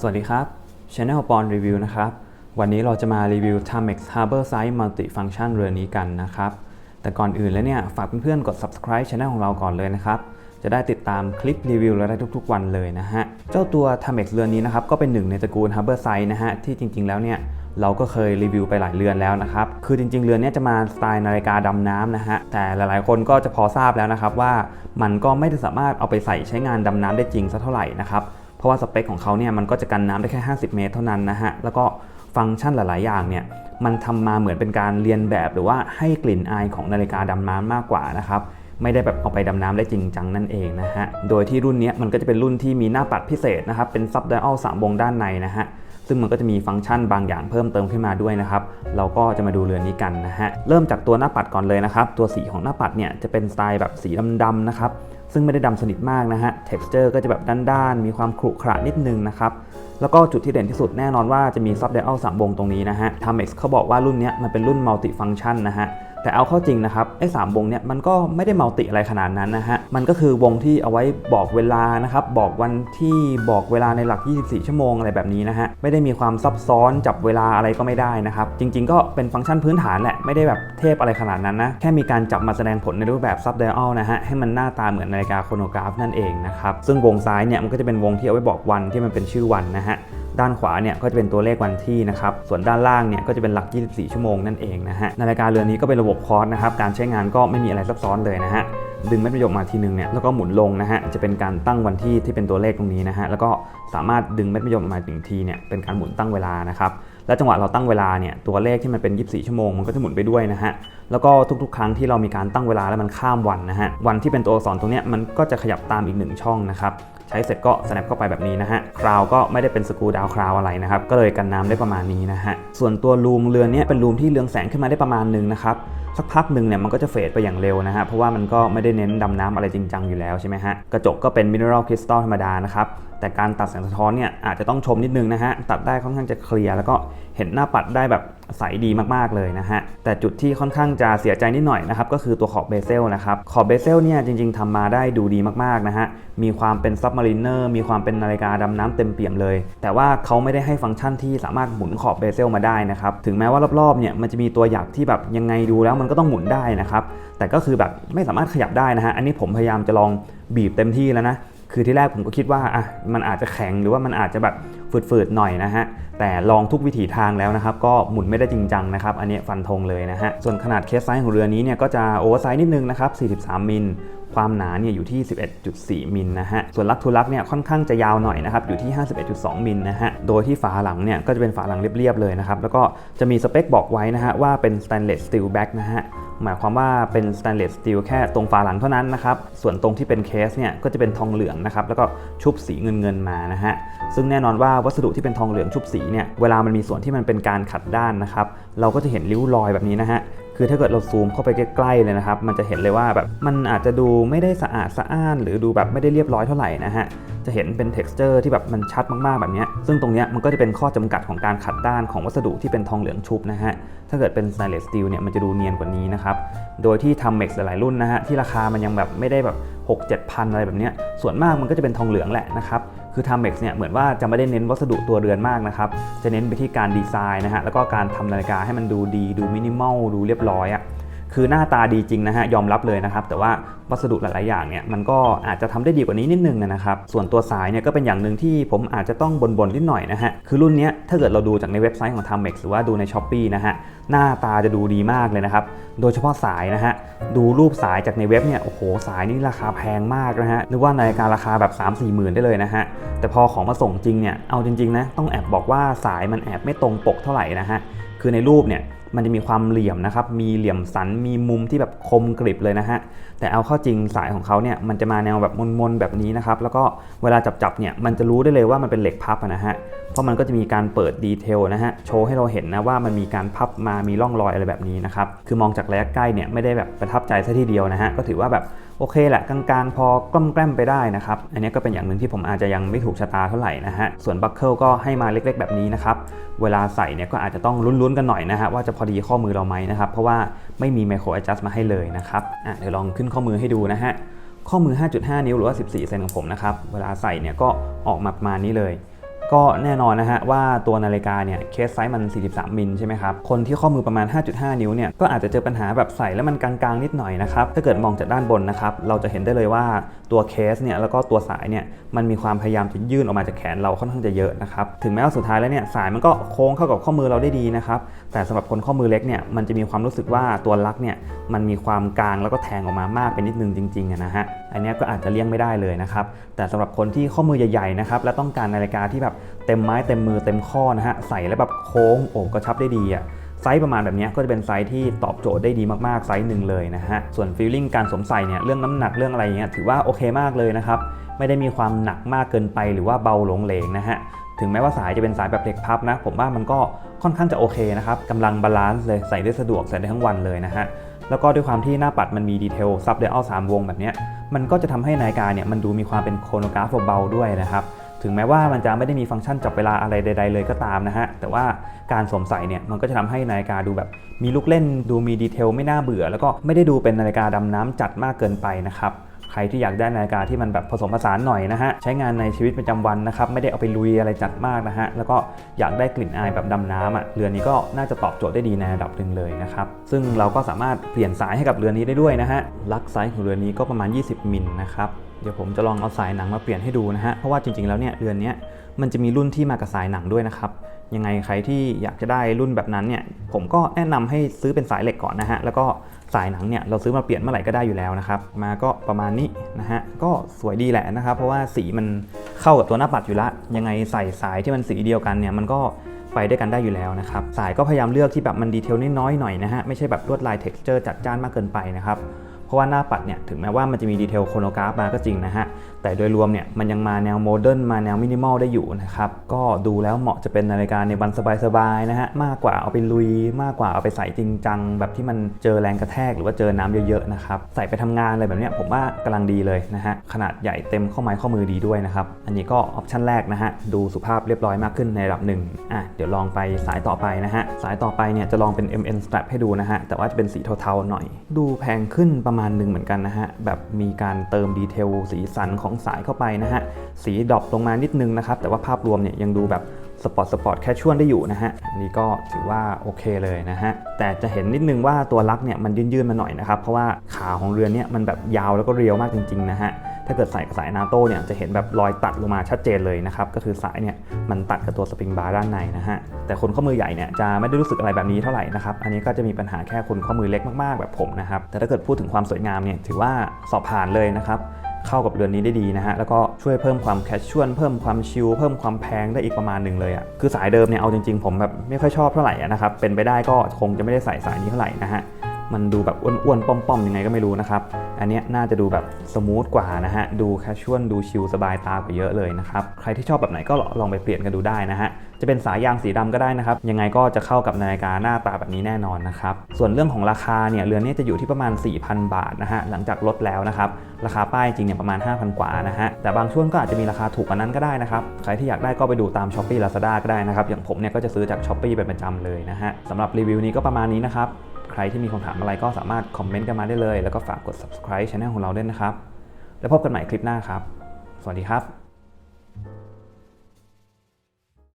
สวัสดีครับ Channel ปอนรีวิวนะครับ วันนี้เราจะมารีวิว Timex Harbor Size Multifunction เรือนี้กันนะครับ แต่ก่อนอื่นแล้วเนี่ย ฝากเพื่อนๆ กด subscribe Channel ของเราก่อนเลยนะครับ จะได้ติดตามคลิปรีวิวเราได้ทุกๆ วันเลยนะฮะ เจ้าตัว Timex เรือนี้นะครับ ก็เป็นหนึ่งในตระกูล Harbor Size นะฮะ ที่จริงๆ แล้วเนี่ยเราก็เคยรีวิวไปหลายเรือนแล้วนะครับ คือจริง ๆ เรือนนี้จะมาสไตล์นาฬิกาดำน้ำนะฮะ แต่หลายๆ คนก็จะพอทราบแล้วนะครับว่ามันก็ไม่ได้สามารถเอาไปใส่ใช้งานดำน้ำได้จริงสักเท่าไหร่นะครับ เพราะว่าสเปคของเขาเนี่ยมันก็จะกันน้ำได้แค่ 50 เมตรเท่านั้นนะฮะ แล้วก็ฟังก์ชันหลาย ๆ อย่างเนี่ยมันทำมาเหมือนเป็นการเรียนแบบหรือว่าให้กลิ่นอายของนาฬิกาดำน้ำมากกว่านะครับไม่ได้แบบเอาไปดำน้ำได้จริงจังนั่นเองนะฮะ โดยที่รุ่นนี้มันก็จะเป็นรุ่นที่มีหน้าปัดพิเศษนะครับ เป็นซับไดอัลสามวงด้านในนะฮะ ซึ่งมันก็จะมีฟังก์ชันบางอย่างเพิ่มเติมขึ้นมาด้วยนะครับ เราก็จะมาดูเรือนนี้กันนะฮะ เริ่มจากตัวหน้าปัดก่อนเลยนะครับ ตัวสีของหน้าปัดเนี่ยจะเป็นสไตล์แบบสีดำๆนะครับ ซึ่งไม่ได้ดำสนิทมากนะฮะ texture ก็จะแบบด้านๆ มีความขรุขระนิดนึงนะครับ แล้วก็จุดที่เด่นที่สุดแน่นอนว่าจะมีซับไดอัลสามวงตรงนี้นะฮะ Timex เขาบอกว่ารุ่นนี้มันเป็นรุ่น multi function นะฮะแต่เอาเข้าจริงนะครับไอ้สามวงเนี่ยมันก็ไม่ได้มัลติอะไรขนาดนั้นนะฮะมันก็คือวงที่เอาไว้บอกเวลานะครับบอกวันที่บอกเวลาในหลัก 24 ชั่วโมงอะไรแบบนี้นะฮะไม่ได้มีความซับซ้อนจับเวลาอะไรก็ไม่ได้นะครับจริง ๆ ก็เป็นฟังก์ชันพื้นฐานแหละไม่ได้แบบเทพอะไรขนาดนั้นนะแค่มีการจับมาแสดงผลในรูปแบบซับไดอัลนะฮะให้มันหน้าตาเหมือนนาฬิกาโครโนกราฟนั่นเองนะครับซึ่งวงซ้ายเนี่ยมันก็จะเป็นวงที่เอาไว้บอกวันที่มันเป็นชื่อวันนะฮะด้านขวาเนี่ยก็จะเป็นตัวเลขวันที่นะครับ ส่วนด้านล่างเนี่ยก็จะเป็นหลัก 24 ชั่วโมงนั่นเองนะฮะ นาฬิกาเรือนนี้ก็เป็นระบบคอร์สนะครับ การใช้งานก็ไม่มีอะไรซับซ้อนเลยนะฮะ ดึงเม่ประโยคมาทีนึงเนี่ยแล้วก็หมุนลงนะฮะ จะเป็นการตั้งวันที่ที่เป็นตัวเลขตรงนี้นะฮะ แล้วก็สามารถดึงเม็ดประโยคมาถึงทีเนี่ยเป็นการหมุนตั้งเวลานะครับ และจังหวะเราตั้งเวลาเนี่ยตัวเลขที่มันเป็น 24 ชั่วโมงมันก็จะหมุนไปด้วยนะฮะแล้วก็ทุกๆ ครั้งที่เรามีการตั้งเวลาแล้วมันข้ามวันนะฮะวันที่เป็นตัวอักษรตรงเนี้ยมันก็จะขยับตามอีกหนึ่งช่องนะครับใช้เสร็จก็ snap เข้าไปแบบนี้นะฮะ คราวก็ไม่ได้เป็นสกูดาวคราวอะไรนะครับ ก็เลยกันน้ำได้ประมาณนี้นะฮะ ส่วนตัวรูมเรือนเนี้ยเป็นรูมที่เรืองแสงขึ้นมาได้ประมาณหนึ่งนะครับ สักพักหนึ่งเนี่ยมันก็จะเฟดไปอย่างเร็วนะฮะ เพราะว่ามันก็ไม่ได้เน้นดำน้ำอะไรจริงจังอยู่แล้วใช่ไหมฮะ กระจกก็เป็นมิเนอรัลคริสตัลธรรมดานะครับ แต่การตัดแสงสะท้อนเนี่ยอาจจะต้องชมนิดนึงนะฮะ ตัดได้ค่อนข้างจะเคลียร์แล้วก็เห็นหน้าปัดได้แบบใสดีมากๆเลยนะฮะ แต่จุดที่ค่อนข้างจะเสียใจนิดหน่อยนะครับก็คือตัวขอบเบเซลนะครับ ขอบเบเซลเนี่ยจริงๆทำมาได้ดูดีมากๆนะฮะ มีความเป็นซับมารีเนอร์มีความเป็นนาฬิกาดำน้ำเต็มเปี่ยมเลย แต่ว่าเขาไม่ได้ให้ฟังก์ชันที่สามารถหมุนขอบเบเซลมาได้นะครับ ถึงแม้ว่ารอบๆเนี่ยมันจะมีตัวหยักที่แบบยังไงดูแล้วมันก็ต้องหมุนได้นะครับ แต่ก็คือแบบไม่สามารถขยับได้นะฮะ อันนี้ผมพยายามจะลองบีบเต็มที่แล้วนะ คือที่แรกผมก็คิดว่าอะมันอาจจะแข็งหรือว่ามันอาจจะแบบฝืดๆหน่อยนะฮะ แต่ลองทุกวิถีทางแล้วนะครับ ก็หมุนไม่ได้จริงจังนะครับ อันนี้ฟันธงเลยนะฮะ ส่วนขนาดเคสไซส์ของเรือนี้เนี่ยก็จะโอเวอร์ไซส์นิดนึงนะครับ 43 มิลความหนาเนี่ยอยู่ที่ 11.4 มิลนะฮะ ส่วนลักทูลักเนี่ยค่อนข้างจะยาวหน่อยนะครับ อยู่ที่ 51.2 มิลนะฮะ โดยที่ฝาหลังเนี่ยก็จะเป็นฝาหลังเรียบๆเลยนะครับ แล้วก็จะมีสเปคบอกไว้นะฮะว่าเป็น stainless steel back นะฮะ หมายความว่าเป็น stainless steel แค่ตรงฝาหลังเท่านั้นนะครับ ส่วนตรงที่เป็นเคสเนี่ยก็จะเป็นทองเหลืองนะครับ แล้วก็ชุบสีเงินเงินๆมานะฮะ ซึ่งแน่นอนว่าวัสดุที่เป็นทองเหลืองชุบสีเนี่ย เวลามันมีส่วนที่มันเป็นการขัดด้านนะครับ เราก็จะเห็นริ้วรอยแบบนี้นะฮะ คือถ้าเกิดเราซูมเข้าไปใกล้ๆเลยนะครับ มันจะเห็นเลยว่าแบบมันอาจจะดูไม่ได้สะอาดสะอ้าน หรือดูแบบไม่ได้เรียบร้อยเท่าไหร่นะฮะ จะเห็นเป็น texture ที่แบบมันชัดมากๆแบบนี้ ซึ่งตรงนี้มันก็จะเป็นข้อจำกัดของการขัดด้านของวัสดุที่เป็นทองเหลืองชุบนะฮะ ถ้าเกิดเป็น stainless steel เนี่ยมันจะดูเนียนกว่านี้นะครับ โดยที่ทำ Mex หลายรุ่นนะฮะที่ราคามันยังแบบไม่ได้แบบ6 7พันอะไรแบบนี้ส่วนมากมันก็จะเป็นทองเหลืองแหละนะครับ คือ Timex เนี่ยเหมือนว่าจะไม่ได้เน้นวัสดุตัวเรือนมากนะครับ จะเน้นไปที่การดีไซน์นะฮะแล้วก็การทำนาฬิกาให้มันดูดีดูมินิมอลดูเรียบร้อยอะ่ะ คือหน้าตาดีจริงนะฮะยอมรับเลยนะครับ แต่ว่าวัสดุหลาย ๆ อย่างเนี่ยมันก็อาจจะทำได้ดีกว่านี้นิดนึงนะครับ ส่วนตัวสายเนี่ยก็เป็นอย่างหนึ่งที่ผมอาจจะต้องบ่นๆนิดหน่อยนะฮะคือรุ่นนี้ถ้าเกิดเราดูจากในเว็บไซต์ของ Timex หรือว่าดูใน s h อ p e e นะฮะหน้าตาจะดูดีมากเลยนะครับ โดยเฉพาะสายนะฮะดูรูปสายจากในเว็บเนี่ยโอ้โหสายนี่ราคาแพงมากนะฮะนึกว่านาฬิการาคาแบบ 3 4หมื่นได้เลยนะฮะแต่พอของมาส่งจริงเนี่ยเอาจริง ๆ นะต้องแอบบอกว่าสายมันแอบไม่ตรงปกเท่าไหร่นะฮะคือในรูปเนี่ย มันจะมีความเหลี่ยมนะครับ มีเหลี่ยมสัน มีมุมที่แบบคมกริบเลยนะฮะ แต่เอาเข้าจริงสายของเขาเนี่ยมันจะมาแนวแบบมนๆแบบนี้นะครับ แล้วก็เวลาจับๆเนี่ยมันจะรู้ได้เลยว่ามันเป็นเหล็กพับนะฮะ เพราะมันก็จะมีการเปิดดีเทลนะฮะ โชว์ให้เราเห็นนะว่ามันมีการพับมา มีร่องรอยอะไรแบบนี้นะครับ คือมองจากระยะใกล้เนี่ยไม่ได้แบบประทับใจซะทีเดียวนะฮะ ก็ถือว่าแบบ โอเคแหละกลางๆ พอกล้มแกล้มไปได้นะครับ อันนี้ก็เป็นอย่างหนึ่งที่ผมอาจจะยังไม่ถูกชะตาเท่าไหร่นะฮะ ส่วนบัคเกิลก็ให้มาเล็กๆ แบบนี้นะครับ เวลาใส่เนี่ยก็อาจจะต้องลุ้นๆกันหน่อยนะฮะว่าจะพอดีข้อมือเราไหมนะครับ เพราะว่าไม่มีไมโคร adjust มาให้เลยนะครับอะเดี๋ยวลองขึ้นข้อมือให้ดูนะฮะ ข้อมือ 5.5 นิ้วหรือว่า 14 เซนของผมนะครับ เวลาใส่เนี่ยก็ออกมาประมาณนี้เลย ก็แน่นอนนะฮะว่าตัวนาฬิกาเนี่ยเคสไซส์มัน 43 มิลใช่ไหมครับ คนที่ข้อมือประมาณ 5.5 นิ้วเนี่ยก็อาจจะเจอปัญหาแบบใส่แล้วมันกลางๆ นิดหน่อยนะครับ ถ้าเกิดมองจากด้านบนนะครับ เราจะเห็นได้เลยว่าตัวเคสเนี่ยแล้วก็ตัวสายเนี่ยมันมีความพยายามจะยื่นออกมาจากแขนเราค่อนข้างจะเยอะนะครับ ถึงแม้ว่าสุดท้ายแล้วเนี่ยสายมันก็โค้งเข้ากับข้อมือเราได้ดีนะครับแต่สำหรับคนข้อมือเล็กเนี่ยมันจะมีความรู้สึกว่าตัวลักเนี่ยมันมีความกลางแล้วก็แทงออกมามากไปนิดนึงจริงๆนะฮะอันนี้ก็อาจจะเลี่ยงไม่ได้เลยนะครับแต่สำหรับคนที่ข้อมือใหญ่ๆนะครับและต้องการนาฬิกาที่แบบเต็มไม้เต็มมือเต็มข้อนะฮะใส่แล้วแบบโค้งโอบกระชับได้ดีอะไซส์ประมาณแบบนี้ก็จะเป็นไซส์ที่ตอบโจทย์ได้ดีมากๆไซส์หนึ่งเลยนะฮะส่วนฟีลลิ่งการสวมใส่เนี่ยเรื่องน้ำหนักเรื่องอะไรเงี้ยถือว่าโอเคมากเลยนะครับไม่ได้มีความหนักมากเกินไปหรือว่าเบาหลงเหลงนะฮะถึงแม้ว่าสายจะเป็นสายแบบเหล็กพับนะ ผมว่ามันก็ค่อนข้างจะโอเคนะครับกำลังบาลานซ์เลยใส่ได้สะดวกใส่ได้ทั้งวันเลยนะฮะแล้วก็ด้วยความที่หน้าปัดมันมีดีเทลซับเดลสามวงแบบนี้มันก็จะทำให้นาฬิกาเนี่ยมันดูมีความเป็นโครโนกราฟเบาๆด้วยนะครับ ถึงแม้ว่ามันจะไม่ได้มีฟังก์ชันจับเวลาอะไรใด ๆ เลยก็ตามนะฮะ แต่ว่าการสวมใส่เนี่ยมันก็จะทำให้นาฬิกาดูแบบมีลูกเล่นดูมีดีเทลไม่น่าเบื่อ แล้วก็ไม่ได้ดูเป็นนาฬิกาดำน้ำจัดมากเกินไปนะครับใครที่อยากได้นาฬิกาที่มันแบบผสมผสานหน่อยนะฮะ ใช้งานในชีวิตประจำวันนะครับ ไม่ได้เอาไปลุยอะไรจัดมากนะฮะ แล้วก็อยากได้กลิ่นอายแบบดำน้ำอะเรือนนี้ก็น่าจะตอบโจทย์ได้ดีในระดับหนึ่งเลยนะครับ ซึ่งเราก็สามารถเปลี่ยนสายให้กับเรือนนี้ได้ด้วยนะฮะลักไซส์ของเรือนนี้ก็ประมาณ 20 มิลนะครับ เดี๋ยวผมจะลองเอาสายหนังมาเปลี่ยนให้ดูนะฮะ เพราะว่าจริงๆแล้วเนี่ยเรือนนี้มันจะมีรุ่นที่มากับสายหนังด้วยนะครับ ยังไงใครที่อยากจะได้รุ่นแบบนั้นเนี่ย ผมก็แนะนำให้ซื้อเป็นสายเหล็กก่อนนะฮะ แล้วก็สายหนังเนี่ยเราซื้อมาเปลี่ยนเมื่อไหร่ก็ได้อยู่แล้วนะครับ มาก็ประมาณนี้นะฮะ ก็สวยดีแหละนะครับ เพราะว่าสีมันเข้ากับตัวหน้าปัดอยู่ละ ยังไงใส่สายที่มันสีเดียวกันเนี่ยมันก็ไปด้วยกันได้อยู่แล้วนะครับ สายก็พยายามเลือกที่แบบมันดีเทลน้อยๆหน่อยนะฮะ ไม่ใช่แบบลวดลาย texture จัดจ้านมากเกินไปนะครับ เพราะว่าหน้าปัดเนี่ยถึงแม้ว่ามันจะมีดีเทลโครโนกราฟมาก็จริงนะฮะ แต่โดยรวมเนี่ยมันยังมาแนวโมเดิร์นมาแนวมินิมอลได้อยู่นะครับ ก็ดูแล้วเหมาะจะเป็นนาฬิกาในวันสบายๆนะฮะ มากกว่าเอาไปลุย มากกว่าเอาไปใส่จริงจังแบบที่มันเจอแรงกระแทกหรือว่าเจอน้ำเยอะๆนะครับใส่ไปทำงานอะไรแบบเนี้ยผมว่ากำลังดีเลยนะฮะขนาดใหญ่เต็มข้อไม้ข้อมือดีด้วยนะครับอันนี้ก็ออปชั่นแรกนะฮะดูสุภาพเรียบร้อยมากขึ้นในระดับหนึ่งอะเดี๋ยวลองไปสายต่อไปนะฮะสายต่อไปเนี่ยจะลองเป็น MN strap ให้ดูนะฮะแต่ว่าจะเป็นสีเทาๆหน่อย ดูแพงขึ้นประมาณหนึ่งเหมือนกันนะฮะ แบบมีการเติมดีเทลสีสันของสายเข้าไปนะฮะ สีดรอปลงมานิดนึงนะครับ แต่ว่าภาพรวมเนี่ยยังดูแบบสปอร์ตสปอร์ตแคชชวลได้อยู่นะฮะ อันนี้ก็ถือว่าโอเคเลยนะฮะ แต่จะเห็นนิดนึงว่าตัวลักเนี่ยมันยื่นๆมาหน่อยนะครับ เพราะว่าขาของเรือนเนี่ยมันแบบยาวแล้วก็เรียวมากจริงๆนะฮะ ถ้าเกิดใส่สายนาโต้เนี่ยจะเห็นแบบรอยตัดลงมาชัดเจนเลยนะครับ ก็คือสายเนี่ยมันตัดกับตัวสปริงบาร์ด้านในนะฮะ แต่คนข้อมือใหญ่เนี่ยจะไม่ได้รู้สึกอะไรแบบนี้เท่าไหร่นะครับ อันนี้ก็จะมีปัญหาแค่คนข้อมือเล็กมากๆแบบผมนะครับ แต่ถ้าเกิดพูดถึงความสวยงามเนี่ยถือว่าสอบผ่านเลยนะครับเข้ากับเรือนนี้ได้ดีนะฮะ แล้วก็ช่วยเพิ่มความแคชชวลเพิ่มความชิล เพิ่มความแพงได้อีกประมาณหนึ่งเลยอะ่ะ คือสายเดิมเนี่ย เอาจริงๆ ผมแบบไม่ค่อยชอบเท่าไหร่นะครับ เป็นไปได้ก็คงจะไม่ได้ใส่สายนี้เท่าไหร่นะฮะ มันดูแบบอ้วนๆ ป้อมๆ ยังไงก็ไม่รู้นะครับ อันนี้น่าจะดูแบบสมูทกว่านะฮะ ดูแคชชวลดูชิลสบายตากว่าเยอะเลยนะครับ ใครที่ชอบแบบไหนก็ลองไปเปลี่ยนกันดูได้นะฮะ จะเป็นสายยางสีดำก็ได้นะครับ ยังไงก็จะเข้ากับนาฬิกาหน้าตาแบบนี้แน่นอนนะครับ ส่วนเรื่องของราคาเนี่ย เรือนนี้จะอยู่ที่ประมาณ 4,000 บาทนะฮะ หลังจากลดแล้วนะครับ ราคาป้ายจริงเนี่ยประมาณ 5,000 กว่านะฮะ แต่บางช่วงก็อาจจะมีราคาถูกกว่านั้นก็ได้นะครับ ใครที่อยากได้ก็ไปดูตาม s h อ p e e Lazada ก็ได้นะครับ อย่างผมเนี่ยก็จะซื้อจาก s h อ p e e เป็นประจำเลยนะฮะสำหรับรีวิวนี้ก็ประมาณนี้นะครับ รที่มีคำถามอะไรก็สามารถคอมเมนต์กันมาได้เลย แล้วก็ฝากกด subscribe ช anel ของเราด้วยนะครับ แล้วพบกันใหม่คลิปหน้าครับ สวัสดีครับ